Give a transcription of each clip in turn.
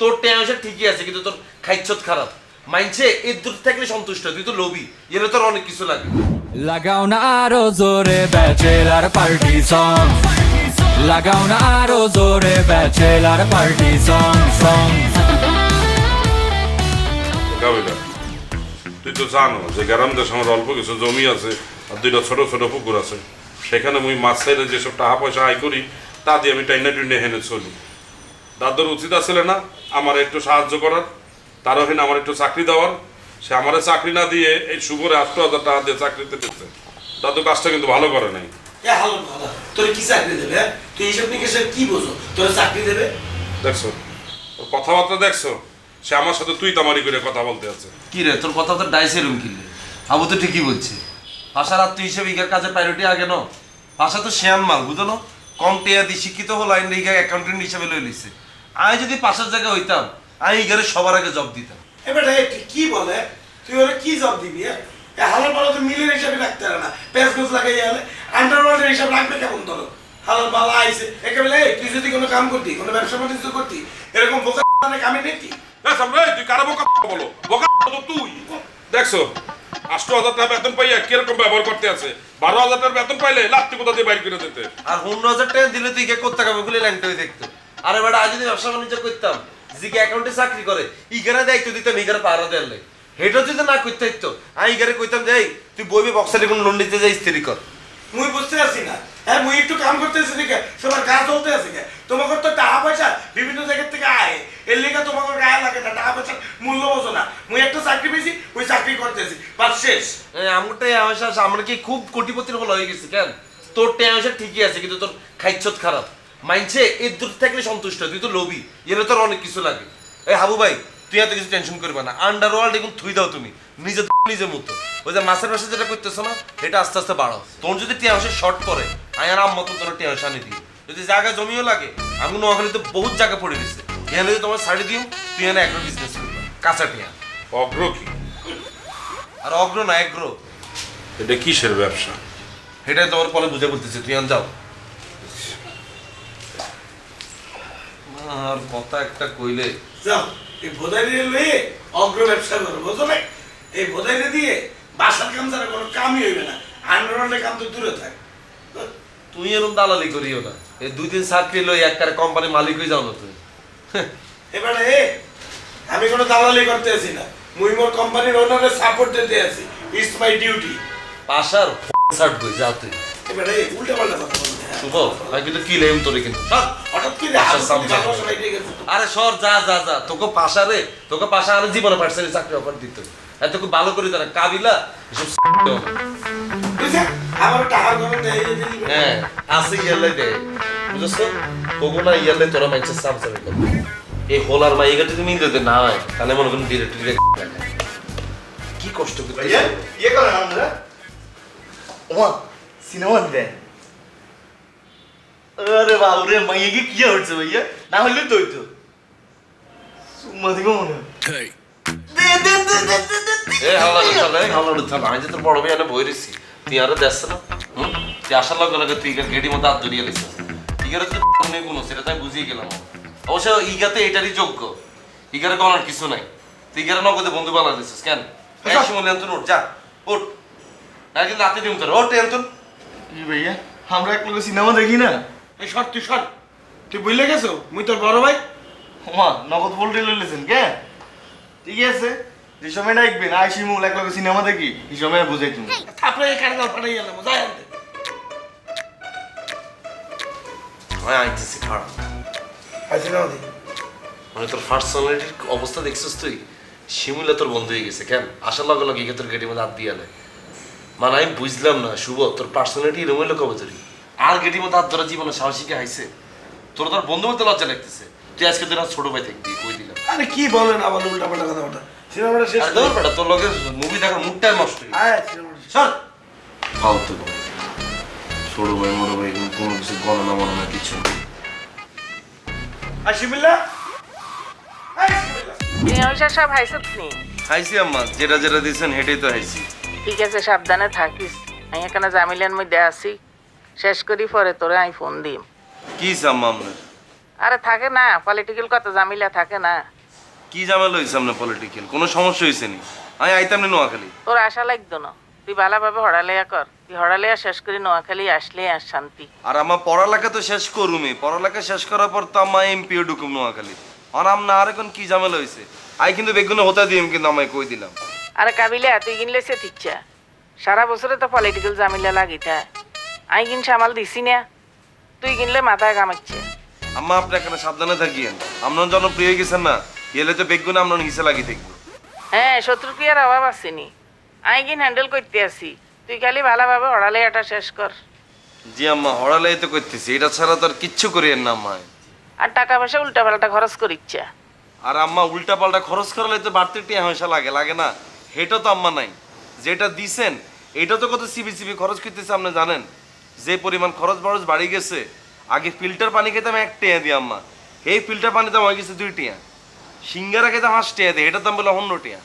তোর টেনশন ঠিকই আছে কিন্তু তোর খাইছত খারাপ। মাইনছে এর দূর থাকলে সন্তুষ্ট তুই তো লোভী। এর তোর অনেক কিছু লাগে। লাগাও না আরও জোরে ব্যাচেলার পার্টি সং লাগাও না আরও জোরে ব্যাচেলার পার্টি সং সং কাবিলা তুই তো জানো যে গ্রাম দেশ আমার অল্প কিছু জমি আছে আর দুইটা ছোট ছোট পুকুর আছে। সেখানে মুই মাছ ছেড়ে যেসব টাকা পয়সা আয় করি তা দিয়ে আমি টাইনে টুইনে হেনে চলি। দাদুর উচিত আসলে না আমার একটু সাহায্য করার। তারও হেন আমার একটু চাকরি দেওয়ার। সে আমারে চাকরি না দিয়ে এই শুভরে আটশো হাজার টাকা দিয়ে চাকরিতে দিচ্ছে। দাদু কাজটা কিন্তু ভালো করে নাই। তোর কি চাকরি দেবে? হ্যাঁ? তুই এইসব কি বোঝো? তোর চাকরি দেবে? দেখছ ওর কথাবার্তা দেখছ? সে আমার সাথে তুই তামারি করে কথা বলতে আছে। কি রে তোর কথা তো ডাইসে রুম কিনলে আবু তো ঠিকই বলছে। আত্ম হিসেবে ইগার কাজে প্রায়োরিটি আগে ন ভাষা তো শেয়ান মাল বুঝো না? কম টেয়া দি শিক্ষিত হলো আইন ইগা অ্যাকাউন্টেন্ট হিসেবে লই লিছে আমি যদি পাশের জায়গায় হইতাম আমি ইগারে সবার আগে জব দিতাম। এবার কি বলে? তুই ওরা কি জব দিবি? এ? হালাল পালা তো মিলের হিসাবে রাখতে পারে না। পেঁয়াজ গোছ লাগাই গেলে আন্ডারওয়ার্ল্ডের হিসাব রাখবে কেমন ধরো? হালাল পালা আইসে একেবারে এই, তুই যদি কোনো কাম করতি কোনো ব্যবসা বাণিজ্য করতি এরকম বোকা কামে এই তুই কারা বোকা বলো। বোকা তো তুই। দেখছ? আষ্ট হাজার টাকা বেতন পাইয়া কীরকম ব্যবহার করতে আছে? বারো হাজার বেতন পাইলে কোথা দিয়ে বাইর করে দিতে? আর হাজার টাকা দিলে তুই কে করতে হবে বলে ল্যাংটা হয়ে দেখতো। আরে এবার আজ যদি ব্যবসা বাণিজ্য করতাম জিকে অ্যাকাউন্টে চাকরি করে, ইগারে দায়িত্ব দিতাম, ইগারে পাহারা দেয়ালে হেটা যদি না করতে হইতো, আমি ইগারে কইতাম যে তুই বইবে বক্সারে কোনো লোন নিতে যাই স্ত্রী কর। মুই বুঝতে পারছি না। হ্যাঁ মুই একটু কাম করতেছি দেখে সবার গা চলতে আছে কে? তোমাকে তো টাকা পয়সা বিভিন্ন জায়গা থেকে আয়। এর লেগে তোমাকে গায়ে লাগে না, টাকা পয়সা মূল্য বোঝো না। মুই একটা চাকরি পেয়েছি, ওই চাকরি করতেছি বাস শেষ। আমটাই আমার কি খুব কোটিপতির হলো হয়ে গেছি, কেন? তোর টেনশন ঠিকই আছে, কিন্তু তোর খাইছত খারাপ। মাইনছে এর দূর থাকলে সন্তুষ্ট, তুই তো লোভী। এর তোর অনেক কিছু লাগে। এই হাবু ভাই, তুই এত কিছু টেনশন করবে না। আন্ডারওয়ার্ল্ড এখন থুই দাও তুমি। নিজে নিজের মতো। ওই যে মাসের মাসে যেটা করতেছো না এটা আস্তে আস্তে বাড়াও। তোর যদি টেনশন শর্ট করে আমি আর আম্মা তো তোর টেনশন দিই। যদি জায়গা জমিও লাগে আমি নোয়াখালী তো বহুত জায়গা পড়ে গেছে। এখানে যদি তোমার শাড়ি দিও তুই এখানে একটা বিজনেস করবে। কাঁচা টিয়া। অগ্র কি? আর অগ্র না এগ্র এটা কিসের ব্যবসা? সেটাই তোমার পরে বুঝে বলতেছি তুই আন যাও। আর কথা একটা কইলে। যাও এই বোধাই লয়ে অগ্র ব্যবসা করো বুঝো না এই বোধাই দিয়ে বাসার কাম ছাড়া কোনো কামই হইবে না। আন্ডারওয়ার্ল্ডের কাম তো দূরে থাক। তুই এরকম দালালি করিও না। এই দুই দিন চাকরি লই একবারে কোম্পানির মালিক হয়ে যাও না তুই এবারে এ আমি কোনো দালালি করতে আছি না। মুই মোর কোম্পানির সাপোর্ট দিতে আছি ইটস মাই ডিউটি পাশার শার্ট বই যা তুই। এবারে উল্টা পাল্টা কথা বলতে হ্যাঁ। শুভ আমি কিন্তু কি লেম তোরে কিন্তু। হঠাৎ কি। আরে সর যা যা যা। তোকে পাশা রে তোকে পাশা আর জীবনে পাঠশালী চাকরি অফার দিত আর তোকে ভালো করে তারা কাবিলা এসব। হ্যাঁ আছে ইয়ালে দে। বুঝছ ইয়ালে তোরা মাইছে সাম সামে এই হোলার না হয়। তাহলে মনে করুন কি কষ্ট করতে ভাইয়া ইয়ে করেন আমরা ওমা সিনেমা দেন আরে বাবুরে মাইয়াকে কি হচ্ছে ভাইয়া? না হলে তো হইতো। সুম্মা দিব মনে হয়। দে দে দে দে দে দে দে। এ হাওলা যে তোর বড় ভাই এনে বই রইছি তুই আরও দেখ না। হুম? তুই আসার লগে লগে তুই গেডি মতো হাত ধরিয়ে লিছিস ইগারে তো নেই কোনো সেটা তাই বুঝিয়ে গেলাম। অবশ্য ইগাতে এটারই যোগ্য। ইগারে কোনো কিছু নাই। তুই ইগারে নগদে বন্ধু বানা দিছিস কেন? এই সময় লেনতুন উঠ যা উঠ না কিন্তু রাতে দিম তোর? ওঠ লেনতুন কি ভাইয়া আমরা এক লোক সিনেমা দেখি না? এই সর তুই সর। তুই বুঝলে গেছো? মুই তোর বড় ভাই? ওমা নগদ বলতে লইলেছেন কে? ঠিক আছে। যে সময় ডাকবেন আইসি মূল এক সিনেমা দেখি সময় বুঝাই তুমি তারপরে এই পাঠাই গেলাম যাই আনতে। হ্যাঁ আইতেছি খারাপ নাও দি মানে তোর পার্সোনালিটির অবস্থা দেখছিস তুই? শিমুলা তোর বন্ধ হয়ে গেছে কেন? আসার লগে লগে তোর গেটির মধ্যে হাত দিয়ে মানে আমি বুঝলাম না শুভ তোর পার্সোনালিটি এরকম হইল কবে তোরই? আর গেটির মধ্যে হাত ধরা জীবনে সাহসিকে হাইছে? তোর তোর বন্ধু মধ্যে লজ্জা লাগতেছে। তুই আজকে তোর ছোট ভাই থাকবি কই দিলাম? আরে কি বলেন আবার উল্টা পাল্টা কথা ওটা সিনেমাটা শেষ আর তোর বেটা তোর লগে মুভি দেখার মুডটাই নষ্ট হয়ে গেছে। আয় সিনেমাটা সর! ফালতু ছোট ভাই বড় ভাই কোনো কিছু গণনা মনে কিছু সব নি? আম্মা যেটা যেটা দিয়েছেন হেঁটেই তো ঠিক আছে সাবধানে থাকিস। আমি এখানে জামিলের মধ্যে আছি। শেষ করি পরে তোরে আমি ফোন দিম। কি আম্মা আপনার? আরে থাকে না পলিটিক্যাল কত জামিলা থাকে না। কি ঝামেলা হয়েছে আপনার পলিটিক্যাল কোনো সমস্যা হয়েছে নি? আমি আইতাম না নোয়াখালী। তোর আশা লাগতো না। তুই ভালোভাবে হড়ালেয়া কর। তুই হড়ালেয়া শেষ করে নোয়াখালী আসলে আর শান্তি। আর আমার পড়ালেখা তো শেষ করুমি পড়ালেখা শেষ করার পর তো আমার এমপিও ঢুকুম নোয়াখালী। আর আমরা আর এখন কি ঝামেলা হয়েছে আই কিন্তু বেগুনে হতা দিম কিন্তু আমায় কই দিলাম। আরে কাবিলা তুই কিনলে সে ইচ্ছা সারা বছরে তো পলিটিক্যাল জামিলা লাগিতা আই কিন সামাল দিছি না। তুই কিনলে মাথায় কামাচ্ছে আম্মা আপনি এখানে সাবধানে থাকিয়েন। আপনার জনপ্রিয় গেছেন না। এলে তো বেগুনে আপনার হিসে লাগি থাকব। হ্যাঁ শত্রু কি আর অভাব আসেনি আমি কিন হ্যান্ডেল করতে আসি তুই খালি ভালোভাবে হড়ালেয়াটা শেষ কর। জি আম্মা হড়ালাই তো করতেছি। এটা ছাড়া তো আর কিচ্ছু করিয়েন না আম্মা। আর টাকা পয়সা উল্টা পাল্টা খরচ করিচ্ছা। আর আম্মা উল্টা পাল্টা খরচ করালে তো বাড়তি টিয়া হয়সা লাগে লাগে না। সেটা তো আম্মা নাই। যেটা দিছেন এটা তো কত সিবি সিবি খরচ করতেছে আপনি জানেন? যে পরিমাণ খরচ বরচ বাড়ি গেছে আগে ফিল্টার পানি খেতাম এক টিয়া দিই আম্মা। এই ফিল্টার পানি দাম হয়ে গেছে দুই টিয়া। সিঙ্গারা খেতাম হাঁস টিয়া দিই এটার দাম বলে অন্য টিয়া।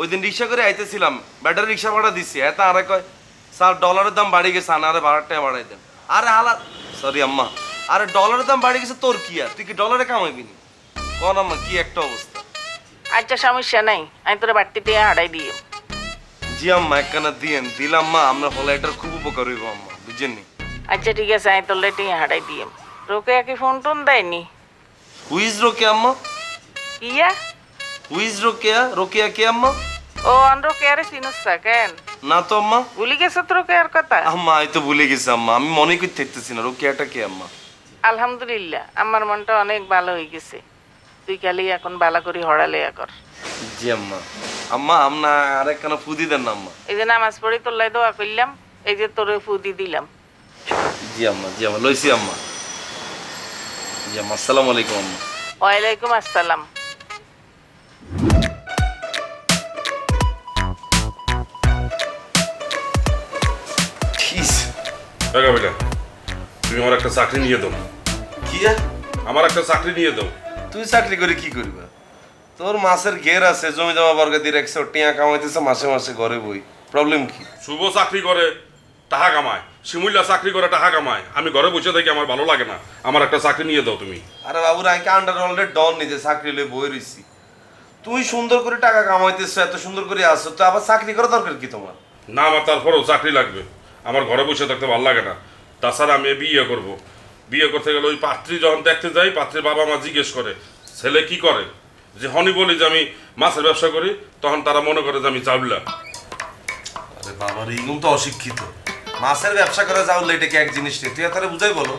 ওই দিন রিক্সা করে আইতেছিলাম ব্যাটারি রিক্সা ভাড়া দিচ্ছি এত আরে কয় স্যার ডলারের দাম বাড়ি গেছে আরে ভাড়ার টাকা বাড়াই দেন। আরে হালা সরি আম্মা আরে ডলারের দাম বাড়ি গেছে তোর কি আর? তুই কি ডলারে কামাইবি নি? কোন আম্মা কি একটা অবস্থা। আচ্ছা সমস্যা নাই আমি তোর বাড়তি টিয়া হারাই দিয়ে জি আম্মা একখানা দিয়েন। দিলাম মা আমরা হলে এটার খুব উপকার হইব আম্মা বুঝছেন নি? আচ্ছা ঠিক আছে আমি তোর টিয়া হারাই দিয়ে রোকে কি ফোন টোন দেয়নি হুইজ রোকে আম্মা? ইয়া হুইজ রোকেয়া রোকেয়া কে আম্মা ও অন রোকে আরে চিনস্তা কেন? না তো আম্মা। ভুলি গেছো তো রোকে আর কথা? আম্মা আমি তো ভুলে গেছি আম্মা। আমি মনে করতে থাকতেছি না রোকেয়াটা কে আম্মা? আলহামদুলিল্লাহ আমার মনটা অনেক ভালো হয়ে গেছে। তুই খালি এখন বালা করি হড়ালেয়া কর। জি আম্মা। আম্মা আমনা ফুদি দেন না আম্মা। এই যে নামাজ পড়ি তোল্লাই দোয়া করলাম এই যে তোরে ফুদি দিলাম। জি আম্মা জি আম্মা লইছি আম্মা। জি আম্মা আসসালামু আলাইকুম আম্মা। ওয়ালাইকুম আসসালাম। বেটা তুমি আমার একটা চাকরি নিয়ে দাও। কি আমার একটা চাকরি নিয়ে দাও। তুই চাকরি করে কি করবা? তোর মাসের ঘের আছে জমি জমা বর্গ দিয়ে রাখছে টিয়া কামাইতেছে মাসে মাসে ঘরে বই। প্রবলেম কি? শুভ চাকরি করে টাকা কামায়। শিমুল্লা চাকরি করে টাকা কামায়। আমি ঘরে বসে থাকি আমার ভালো লাগে না। আমার একটা চাকরি নিয়ে দাও তুমি। আরে বাবু রাইকে আন্ডার অলরেডি ডন নিজে চাকরি লই বই রইছি। তুই সুন্দর করে টাকা কামাইতেছ এত সুন্দর করে আসছো তো আবার চাকরি করা দরকার কি তোমার? না আমার তারপরেও চাকরি লাগবে। আমার ঘরে বসে থাকতে ভালো লাগে না। তাছাড়া আমি বিয়ে করব। বিয়ে করতে গেলে ওই পাত্রী যখন দেখতে যাই পাত্রীর বাবা মা জিজ্ঞেস করে ছেলে কি করে? যে হনি বলি যে আমি মাছের ব্যবসা করি তখন তারা মনে করে যে আমি চাউলা। আরে বাবা রে তো অশিক্ষিত। মাছের ব্যবসা করা যাও এটা কি এক জিনিস নেই তুই তারা বুঝাই বলো।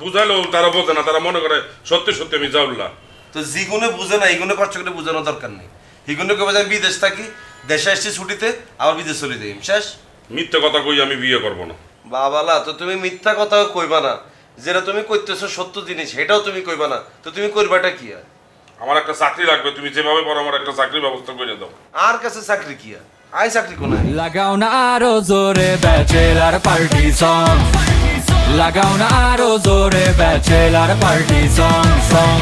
বুঝালেও তারা বোঝে না তারা মনে করে সত্যি সত্যি আমি চাউলা। তো জিগুনে বুঝে না ইগুনে কষ্ট করে বোঝানোর দরকার নেই। ইগুনে কবে আমি বিদেশ থাকি দেশে আসছি ছুটিতে আবার বিদেশ চলে যাই। শেষ। মিথ্যে কথা কই আমি বিয়ে করব না। বাবালা তো তুমি মিথ্যা কথা কইবা না। যেটা তুমি কইতেছো সত্য জিনিস সেটাও তুমি কইবা না। তো তুমি করবাটা কি আর? আমার একটা চাকরি লাগবে তুমি যেভাবে পারো আমার একটা চাকরির ব্যবস্থা করে দাও। আর কাছে চাকরি কি আর? আই চাকরি কোনায় লাগাও না আরও জোরে ব্যাচেলার পার্টি সং। লাগাও না আরও জোরে ব্যাচেলার পার্টি সং সং।